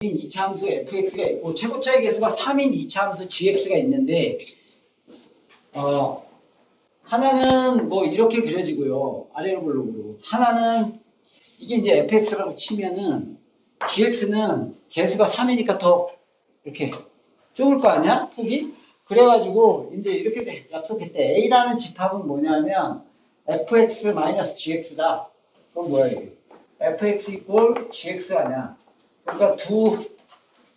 이차함수 fx가 있고 최고차의 개수가 3인 이차함수 gx가 있는데 어 하나는 뭐 이렇게 그려지고요. 아래로 블록으로. 하나는 이게 이제 fx라고 치면은 gx는 개수가 3이니까 더 이렇게 좁을 거 아니야? 폭이? 그래가지고 이제 이렇게 돼. 약속했대 a라는 집합은 뭐냐면 fx-gx다. 그럼 뭐야 이게? Fx 이꼴 gx 아니야 그러니까 두,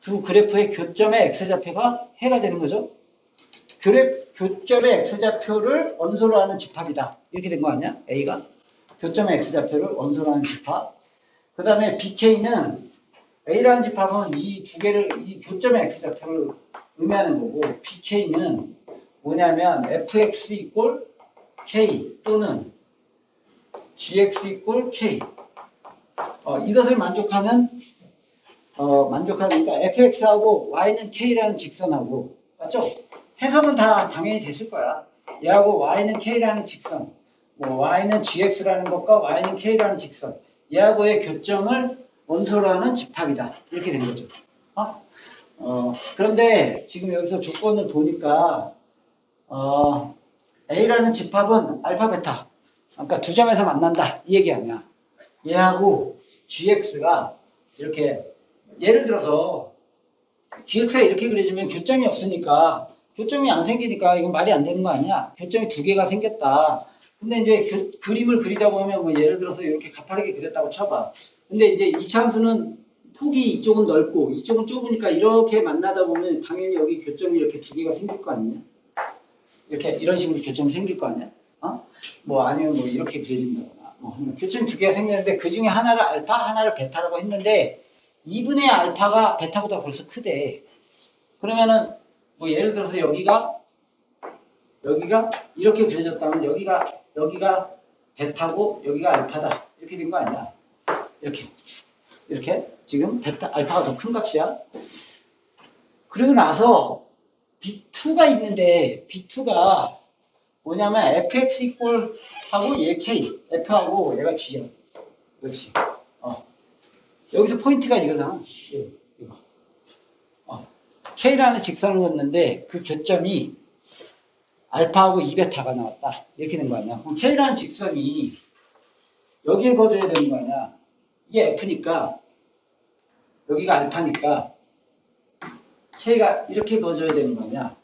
두 그래프의 교점의 x좌표가 해가 되는 거죠. 그래, 교점의 x좌표를 원소로 하는 집합이다. 이렇게 된 거 아니야? A가? 교점의 x좌표를 원소로 하는 집합. 그 다음에 BK는 A라는 집합은 이 두 개를, 이 교점의 x좌표를 의미하는 거고, BK는 뭐냐면 fx 이꼴 k 또는 gx 이꼴 k. 어, 이것을 만족하는 어, 만족하니까 fx하고 y는 k라는 직선하고 맞죠? 해석은 다 당연히 됐을 거야. 얘하고 y는 k라는 직선, 뭐 y는 gx라는 것과 y는 k라는 직선, 얘하고의 교점을 원소로 하는 집합이다. 이렇게 된 거죠. 어? 어, 그런데 지금 여기서 조건을 보니까 어, a라는 집합은 알파 베타, 그러니까 두 점에서 만난다 이 얘기 아니야. 얘하고 gx가 이렇게 예를 들어서 GX가 이렇게 그려지면 교점이 없으니까 교점이 안 생기니까 이건 말이 안 되는 거 아니야? 교점이 두 개가 생겼다. 근데 이제 교- 그림을 그리다 보면 뭐 예를 들어서 이렇게 가파르게 그렸다고 쳐봐. 근데 이제 이차 함수는 폭이 이쪽은 넓고 이쪽은 좁으니까 이렇게 만나다 보면 당연히 여기 교점이 이렇게 두 개가 생길 거 아니냐? 이렇게 이런 식으로 교점이 생길 거 아니야? 어? 뭐 아니면 뭐 이렇게 그려진다거나 뭐 교점이 두 개가 생겼는데 그 중에 하나를 알파 하나를 베타라고 했는데 2분의 알파가 베타보다 벌써 크대. 그러면은 뭐 예를 들어서 여기가 여기가 이렇게 그려졌다면 여기가 여기가 베타고 여기가 알파다. 이렇게 된 거 아니야? 이렇게 이렇게 지금 베타 알파가 더 큰 값이야. 그리고 나서 B2가 있는데 B2가 뭐냐면 fx 이꼴 하고 얘 k, f하고 얘가 g야. 그렇지. 어. 여기서 포인트가 이거잖아. 예, 이거. 어. K라는 직선을 걷는데 그 교점이 알파하고 2베타가 나왔다. 이렇게 된 거 아니야. 그럼 K라는 직선이 여기에 거져야 되는 거 아니야. 이게 F니까 여기가 알파니까 K가 이렇게 거져야 되는 거 아니야.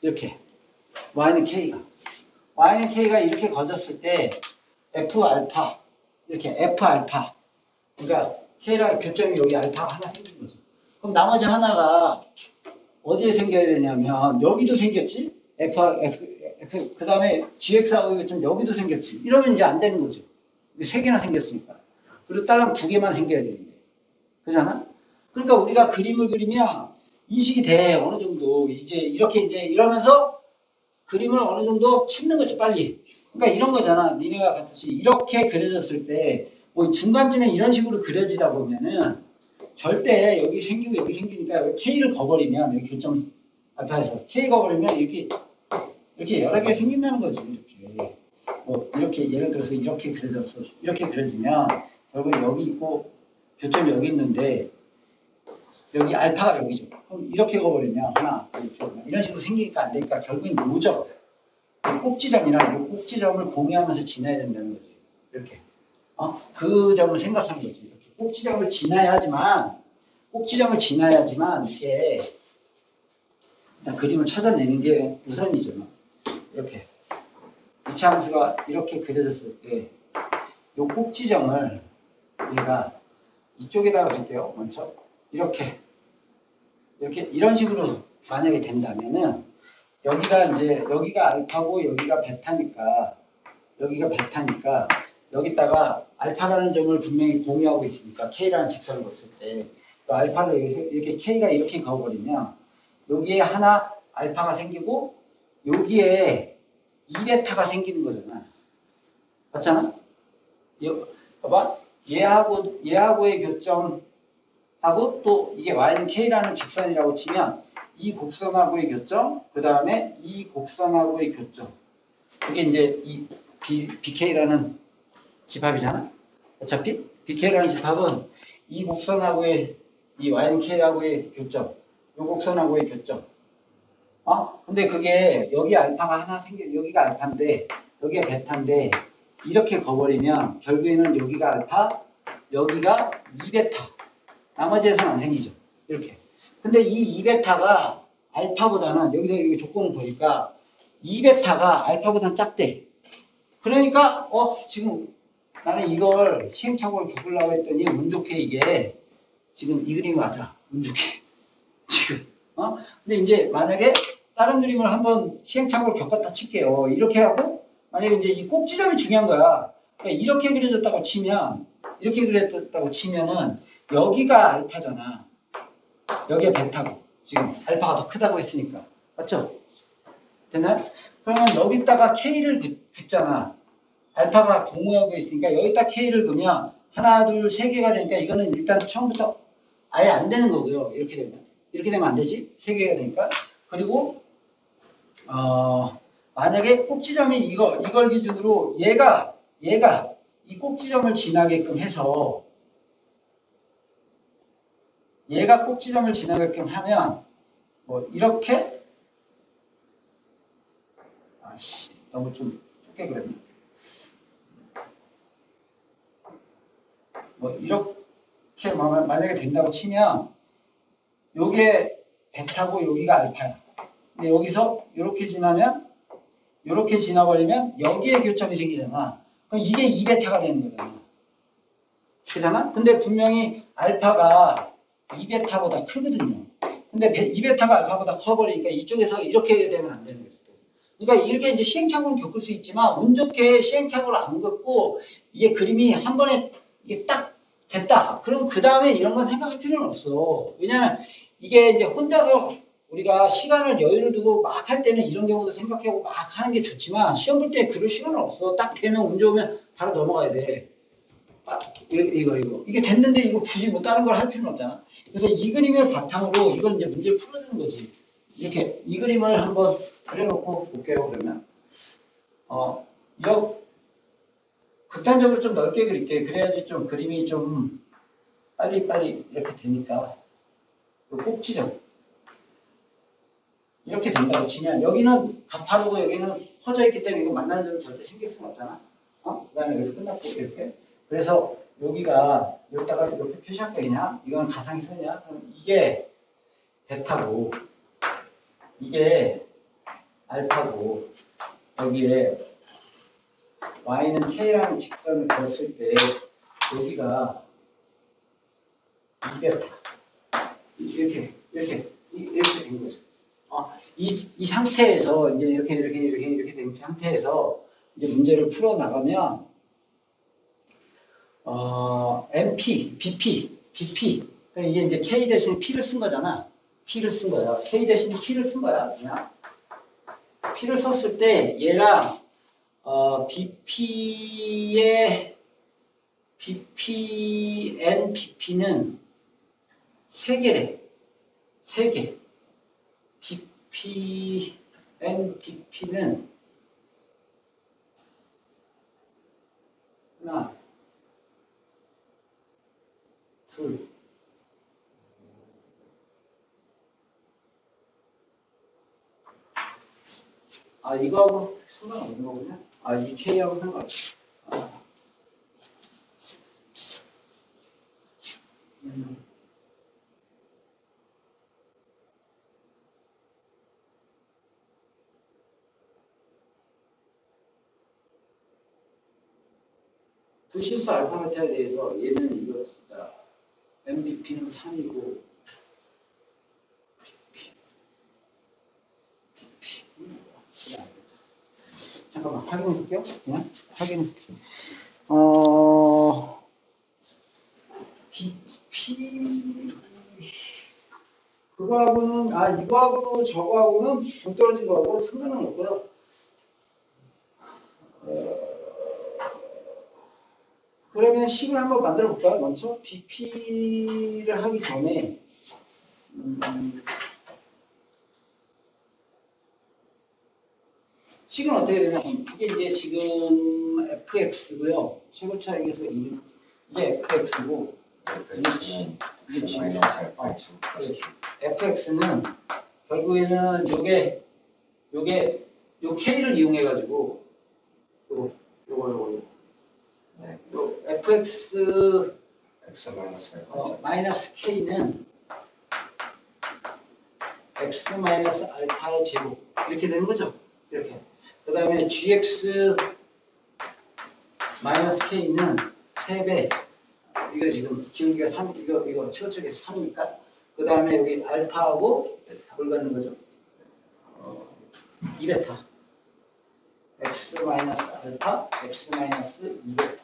이렇게. Y는 K가. Y는 K가 이렇게 거졌을 때 F 알파 이렇게 F 알파 그러니까 K랑 교점이 여기 알파가 하나 생긴 거죠. 그럼 나머지 하나가 어디에 생겨야 되냐면 여기도 생겼지. F, F, F 그 다음에 GX하고 교점 여기도 생겼지. 이러면 이제 안 되는 거죠. 세 개나 생겼으니까. 그리고 딸랑 두 개만 생겨야 되는데. 그잖아? 그러니까 우리가 그림을 그리면 인식이 돼. 어느 정도. 이제 이렇게 이제 이러면서 그림을 어느 정도 찾는 거지, 빨리. 그러니까 이런 거잖아. 니네가 같이 이렇게 그려졌을 때, 뭐 중간쯤에 이런 식으로 그려지다 보면은 절대 여기 생기고 여기 생기니까 K를 거버리면 여기 교점 알파에서 K 거버리면 이렇게 이렇게 여러 개 생긴다는 거지 이렇게. 뭐 이렇게 예를 들어서 이렇게 그려졌어. 이렇게 그려지면 결국 여기 있고 교점이 여기 있는데 여기 알파가 여기죠. 그럼 이렇게 거버리면 하나 넷 이런 식으로 생기니까 안 되니까 결국엔 요점 이 꼭지점이랑 이 꼭지점을 공유하면서 지나야 된다는 거지. 이렇게 어? 그 점을 생각하는 거지. 꼭지점을 지나야지만, 꼭지점을 지나야지만, 이게, 그림을 찾아내는 게 우선이죠. 이렇게. 이차 함수가 이렇게 그려졌을 때, 요 꼭지점을 우리가 이쪽에다가 줄게요. 먼저. 이렇게. 이렇게, 이런 식으로 만약에 된다면은, 여기가 이제, 여기가 알파고 여기가 베타니까, 여기가 베타니까, 여기다가 알파라는 점을 분명히 공유하고 있으니까 K라는 직선을 걷을 때그 알파를 이렇게 K가 이렇게 그어버리면 여기에 하나 알파가 생기고 여기에 2베타가 생기는 거잖아. 맞잖아? 여, 봐봐. 얘하고 얘하고의 교점하고 또 이게 y는 k라는 직선이라고 치면 이 곡선하고의 교점, 그 다음에 이 곡선하고의 교점. 그게 이제 이 B, BK라는 집합이잖아. 어차피 BK라는 집합은 이 곡선하고의 이 YK하고의 교점, 요 곡선하고의 교점. 어? 근데 그게 여기 알파가 하나 생겨, 여기가 알파인데, 여기가 베타인데, 이렇게 거버리면 결국에는 여기가 알파, 여기가 2베타. 나머지에서는 안 생기죠. 이렇게. 근데 이 2베타가 알파보다는 여기서 여기 조건을 보니까 2베타가 알파보다는 작대. 그러니까 어 지금 나는 이걸 시행착오를 겪으려고 했더니 운 좋게 이게 지금 이 그림이 맞아. 운 좋게. 지금. 어? 근데 이제 만약에 다른 그림을 한번 시행착오를 겪었다 칠게요. 이렇게 하고 만약에 이제 이 꼭지점이 중요한 거야. 그러니까 이렇게 그려졌다고 치면 이렇게 그려졌다고 치면은 여기가 알파잖아. 여기가 베타고 지금 알파가 더 크다고 했으니까 맞죠? 되나요? 그러면 여기다가 K를 긋- 긋잖아. 알파가 공유하고 있으니까 여기다 K를 그으면 하나, 둘, 세 개가 되니까 이거는 일단 처음부터 아예 안 되는 거고요. 이렇게 되면. 이렇게 되면 안 되지. 세 개가 되니까. 그리고, 어, 만약에 꼭지점이 이거, 이걸 기준으로 얘가, 얘가 이 꼭지점을 지나게끔 해서 얘가 꼭지점을 지나게끔 하면 뭐 이렇게 아씨 너무 좀 좁게 그렸네 뭐 이렇게 마- 만약에 된다고 치면 요게 베타고 여기가 알파야. 근데 여기서 이렇게 지나면 이렇게 지나버리면 여기에 교점이 생기잖아. 그럼 이게 2베타가 되는 거잖아. 그잖아? 근데 분명히 알파가 2베타보다 크거든요. 근데 2베타가 알파보다 커버리니까 이쪽에서 이렇게 되면 안 되는 거죠 그러니까 이렇게 이제 시행착오를 겪을 수 있지만 운 좋게 시행착오를 안 겪고 이게 그림이 한 번에 이게 딱 됐다. 그럼 그 다음에 이런 건 생각할 필요는 없어. 왜냐면 이게 이제 혼자서 우리가 시간을 여유를 두고 막 할 때는 이런 경우도 생각하고 막 하는 게 좋지만 시험 볼 때 그럴 시간은 없어. 딱 되면 운 좋으면 바로 넘어가야 돼. 아, 이거, 이거. 이게 됐는데 이거 굳이 뭐 다른 걸 할 필요는 없잖아. 그래서 이 그림을 바탕으로 이걸 이제 문제를 풀어주는 거지. 이렇게 이 그림을 한번 그려놓고 볼게요. 그러면 어 이렇게 극단적으로 좀 넓게 그릴게. 그래야지 좀 그림이 좀 빨리 빨리 이렇게 되니까 요 꼭지점 이렇게 된다고 치면 여기는 가파르고 여기는 퍼져 있기 때문에 이거 만나는 점이 절대 생길 수는 없잖아. 어? 그 다음에 여기서 끝났고 이렇게 그래서 여기가 여기다가 이렇게 표시할게 그냥 이건 가상의 선이야. 그럼 이게 베타고 이게 알파고 여기에 y는 k라는 직선을 그었을 때 여기가 2베타 이렇게 이렇게 이- 이렇게 된 거죠. 어, 이, 이 상태에서 이제 이렇게 이렇게 이렇게 이렇게 된 상태에서 이제 문제를 풀어 나가면 어, MP, BP, BP 그러니까 이게 이제 K 대신 P를 쓴 거잖아. P를 쓴 거야. K 대신 P를 쓴 거야. 그냥 P를 썼을 때 얘랑 어, BP의 BPN, BP는 세 개래. 세 개. BPN, BP는 하나, 둘, 아, 이거하고 상관없는 거군요. 아, 이 K하고 상관없어. 아. 음. 그 실수 알파 베타에 대해서 얘는 이거 진짜 MVP는 3이고 잠깐만 확인해 볼게요. 그냥 확인. 어 BP 그거하고는 아 이거하고 저거하고는 동떨어진 거하고 상관은 없고요. 어, 그러면 식을 한번 만들어 볼까요? 먼저 BP를 하기 전에 음, 식은 어떻게 되냐면 이게 이제 지금 fx고요. 최고 차익에서 1, 이게 fx고 fx는 이게 지금 플러스 이렇게. fx는 결국에는 요게 요게 요 k를 이용해 가지고 요거 요거 요거 요거. 네. 요 fx x 마이너스 어, 마이너스 k는 x 마이너스 알파의 제곱 이렇게 되는 거죠. 이렇게. 그 다음에 gx 마이너스 k는 3배. 이거 지금 기울기가 3 이거 이거 최고쪽에서 3이니까. 그 다음에 여기 알파하고 뭘 갖는 거죠? 어, 2베타. x 마이너스 알파 x 마이너스 2베타.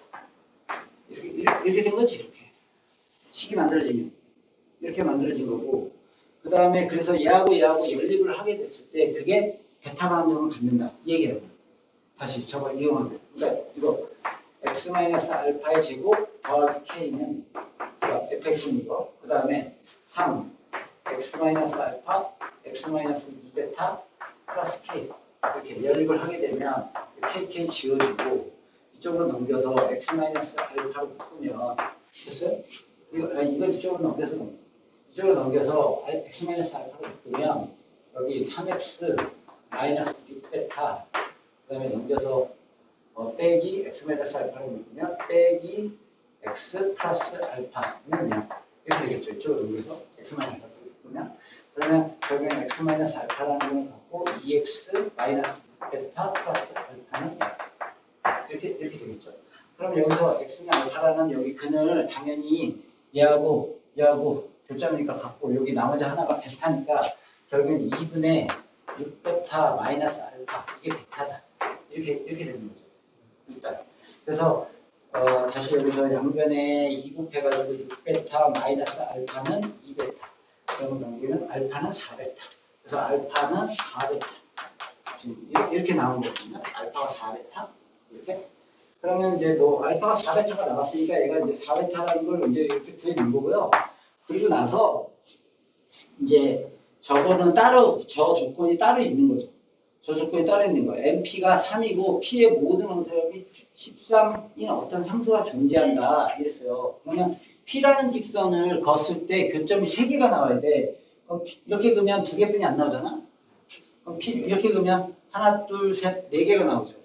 이렇게, 이렇게, 이렇게 된 거지 이렇게. 식이 만들어지면. 이렇게 만들어진 거고. 그 다음에 그래서 얘하고 얘하고 연립을 하게 됐을 때 그게 베타 반응을 갖는다. 이 얘기예요. 다시 저걸 이용하면. 그러니까 이거 x 알파의 제곱 더하기 k는 그러니까 fx는 이거. 그 다음에 3 x 알파 x 마이너스 2베타 플러스 k. 이렇게 연립을 하게 되면 kk 지워지고 이쪽으로 넘겨서 x 알파로 바꾸면 됐어요? 이거, 아, 이걸 이쪽으로 넘겨서 이쪽으로 넘겨서 알- x 알파로 바꾸면 여기 3x 마이너스 6베타 그 다음에 넘겨서 어, 빼기 x 마이너스 알파로 바꾸면 빼기 x 플러스 알파는 이렇게 되겠죠. 이쪽으로 넘겨서 x 마이너스 알파로 바꾸면 그러면 결국엔 x 마이너스 알파라는 걸 갖고 2x 마이너스 베타 플러스 알파는 이렇게 이렇게 되겠죠. 그럼 여기서 x는 알파라는 여기 근을 당연히 얘하고 얘하고 교점이니까 갖고 여기 나머지 하나가 베타니까 결국엔 2분의 6베타 마이너스 알파 이게 베타다. 이렇게 이렇게 되는 거죠. 일단 그래서 어, 다시 여기서 양변에 2 곱해가지고 6베타 마이너스 알파는 2베타. 그러면 넘기면 알파는 4베타. 그래서 알파는 4베타. 지금 이렇게, 이렇게 나온 거거든요. 알파가 4베타. 이렇게. 그러면 이제 뭐 알파가 4베타가 나왔으니까 얘가 이제 4베타라는 걸 이제 이렇게 구해낸 거고요. 그리고 나서 이제 저거는 따로 저 조건이 따로 있는 거죠. 저 조건이 따로 있는 거예요. MP가 3이고 P의 모든 원소협이 13인 어떤 상수가 존재한다 이랬어요. 그러면 P라는 직선을 걷을 때 교점이 3개가 나와야 돼. 그럼 이렇게 그으면 두 개뿐이 안 나오잖아. 그럼 P 이렇게 그으면 하나, 둘, 셋, 네 개가 나오죠.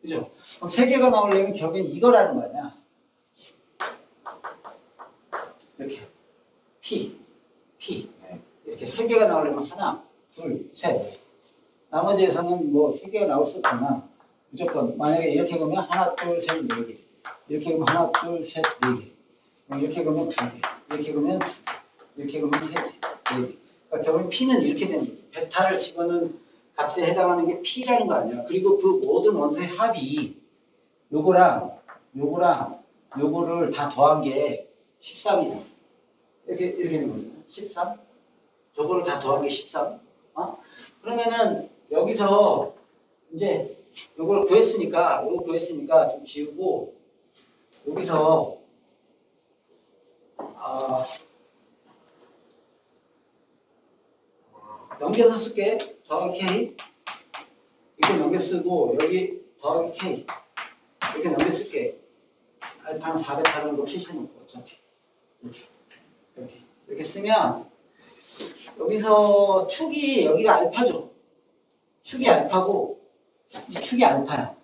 그죠? 그럼 세 개가 나오려면 결국엔 이거라는 거 아니야. 이렇게 P, P 네. 이렇게 세 개가 나오려면 하나, 둘, 셋. 나머지에서는 뭐 세 개가 나올 수 없구나. 무조건 만약에 이렇게 보면 하나, 둘, 셋, 네 개. 이렇게 보면 하나, 둘, 셋, 네 개. 그럼 이렇게 보면 두 개. 이렇게 보면 두 개. 이렇게 보면 세 개, 네 개. 그러니까 결국 P는 이렇게 되는 거죠. 베타를 집어넣은 값에 해당하는 게 P라는 거 아니야. 그리고 그 모든 원소의 합이 요거랑 요거랑 요거를 다 더한 게 13이야. 이렇게 이렇게 되는 거죠. 13. 저거를 다 더한 게 13. 어? 그러면은 여기서 이제 요걸 구했으니까 요거 구했으니까 좀 지우고 여기서 아 넘겨서 쓸게. 더하기 k. 이렇게 넘겨 쓰고 여기 더하기 k. 이렇게 넘겨 쓸게. 알파는 400 하는 거 피셔놓고 어차피. 이렇게. 이렇게. 이렇게 쓰면 여기서 축이 여기가 알파죠 축이 알파고 이 축이 알파야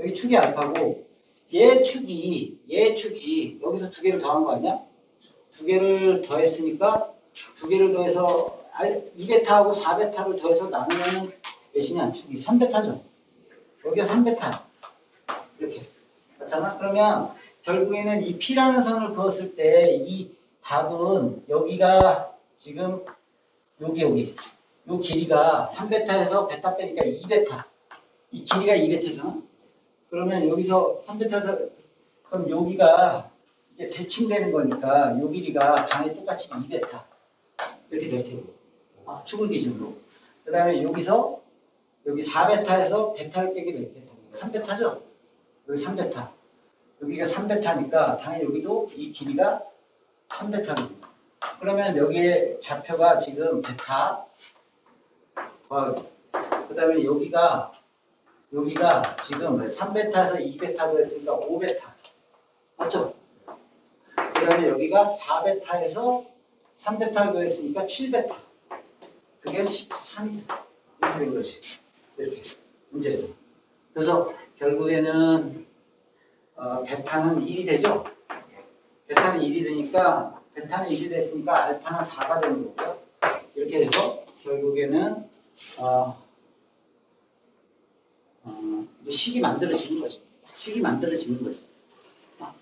여기 축이 알파고 얘 축이 얘 축이 여기서 두 개를 더한 거 아니야? 두 개를 더했으니까 두 개를 더해서 알- 2베타하고 4베타를 더해서 나누면 몇이냐? 축이 3베타죠. 여기가 3베타. 이렇게. 맞잖아? 그러면 결국에는 이 P라는 선을 그었을 때 이 답은 여기가 지금 여기 여기 요 길이가 3베타에서 베타 빼니까 2베타. 이 길이가 2베타잖아? 그러면 여기서 3베타에서 그럼 여기가 이게 대칭되는 거니까 요 길이가 당연히 똑같이 2베타. 이렇게 될 테고. 아, 축을 기준으로. 그 다음에 여기서 여기 4베타에서 베타를 빼기 몇 베타? 3베타죠? 여기 3베타. 여기가 3베타니까 당연히 여기도 이 길이가 3베타입니다. 그러면 여기에 좌표가 지금 베타 더하기. 그 다음에 여기가 여기가 지금 3베타에서 2베타도 했으니까 5베타. 맞죠? 그 다음에 여기가 4베타에서 3베타를 더했으니까 7베타. 그게 13이다. 이렇게 된 거지. 이렇게. 문제에서. 그래서 결국에는 어, 베타는 1이 되죠? 베타는 1이 되니까 베타는 1이 됐으니까 알파는 4가 되는 거고요. 이렇게 돼서 결국에는 어, 어, 식이 만들어지는 거죠. 식이 만들어지는 거죠. 어.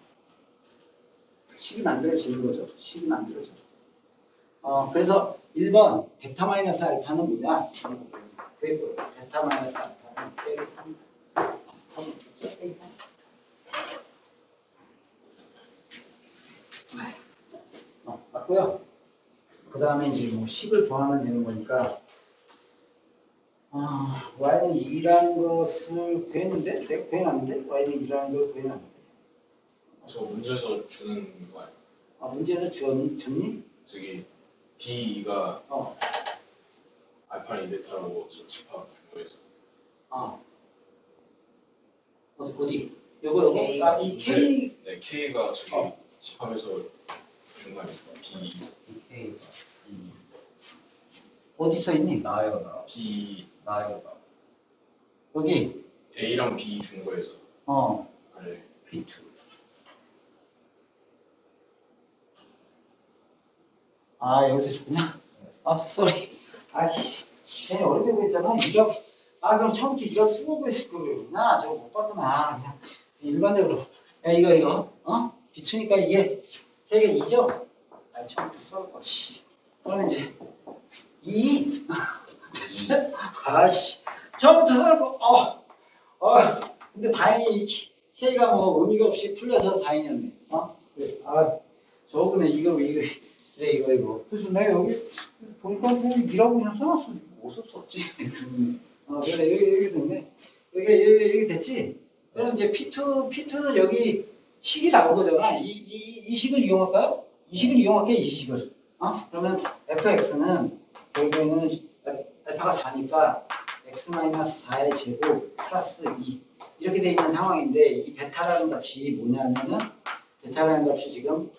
식이 만들어지는 거죠. 식이 만들어져. 어, 그래서 1번 베타 마이너스 알파는 뭐냐? 베타 마이너스 알파는 빼기 3이다. 빼기 3. 어, 맞고요. 그 다음에 이제 뭐 10을 구하면 되는 거니까 아, y는 2라는 것을 구했는데? 내가 구해놨는데? y는 2라는 걸 구해놨는데 저 문제에서 주는 거 아니에요? 아, 문제는 줬, 줬니? 저기 B가 어, 알파는 2베타라고 저 집합 준 거에서 아 어디, 어디? 요거, 요거? 아, 이 K 네 K가 저기 어. 집합에서 아닙니까? B BK 어디 써 있니? 나요 나. B 나요 나. 여기? A랑 B 준 거에서. 어. 네. B2 아 여기서 줬구나? 아 쏘리 아씨 괜히 어렵게 그랬잖아. 이력 아 그럼 처음부터 이력 쓰고 그랬을 거구나. 저거 못 봤구나. 그냥 일반적으로. 야 이거 이거. 어? 비추니까 이게 세개 2죠? 아 처음부터 써올 거씨. 그러면 이제 2 아씨. 처음부터 거 어. 어 근데 다행히 K가 뭐 의미가 없이 풀려서 다행이었네. 어? 그래. 아 저번에 이거 이거 네, 이거 이거. 그래서 내가 여기 보니까 뭐 이라고 그냥 써놨어. 어디서 썼지. 어 그래 여기 여기 됐네. 여기 여기 여기 됐지? 그럼 이제 P2 P2는 여기 식이 거잖아 이, 이, 이 식을 이용할까요? 이 식을 이용할게 이 식을 어? 그러면 fx는 결국에는 알파가 4니까 x-4의 제곱 플러스 2 이렇게 돼 있는 상황인데 이 베타라는 값이 뭐냐면은 베타라는 값이 지금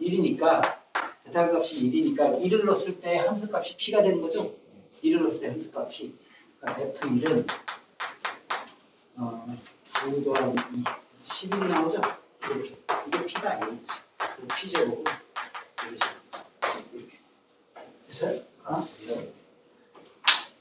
1이니까 베타 값이 1이니까 1을 넣었을 때 함수 값이 p가 되는 거죠? 1을 넣었을 때 함수 값이 그러니까 f1은 어, 9 더하기 2 11이 나오죠? 이렇게 이게 p다 이게 p 제곱은 이렇게 이렇게 됐어요? 어?